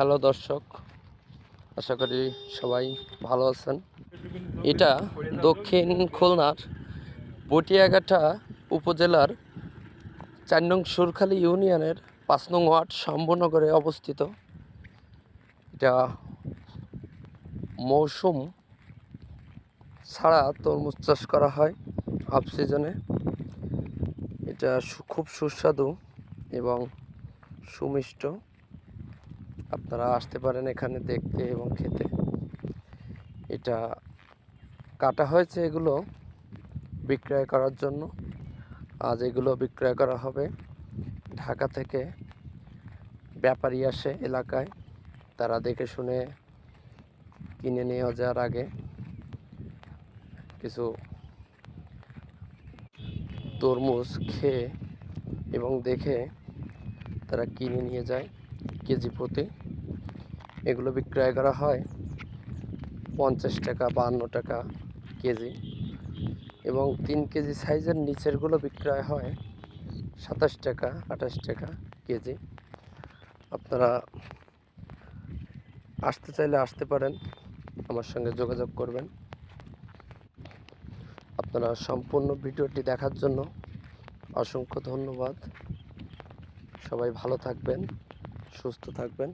Hello দর্শক, আশা করি সবাই ভালো আছেন। এটা দক্ষিণ খুলনার বটিয়াঘাটা উপজেলার চার নং সুরখালী ইউনিয়নের পাঁচ নং ওয়ার্ড শম্ভুনগরে অবস্থিত। এটা মৌসুম ছাড়া তরমুজ চাষ করা হয় হাফ সিজনে। এটা খুব সুস্বাদু এবং সুমিষ্ট। আপনারা আসতে পারেন এখানে দেখতে এবং খেতে। এটা কাটা হয়েছে এগুলো বিক্রয় করার জন্য। আজ এগুলো বিক্রয় করা হবে। ঢাকা থেকে ব্যাপারী আসে এলাকায়। তারা দেখে শুনে কিনে নিয়ে যাওয়ার আগে কিছু তরমুজ খেয়ে এবং দেখে তারা কিনে নিয়ে যায় কেজি প্রতি। এগুলো বিক্রয় করা হয়। পঞ্চাশ টাকা, বাহান্ন টাকা কেজি। এবং তিন কেজি সাইজের নিচেরগুলো বিক্রয় হয় সাতাশ টাকা, আঠাশ টাকা কেজি। আপনারা আসতে চাইলে আসতে পারেন। আমার সঙ্গে যোগাযোগ করবেন। আপনারা সম্পূর্ণ ভিডিওটি দেখার জন্য অসংখ্য ধন্যবাদ। সবাই ভালো থাকবেন, সুস্থ থাকবেন।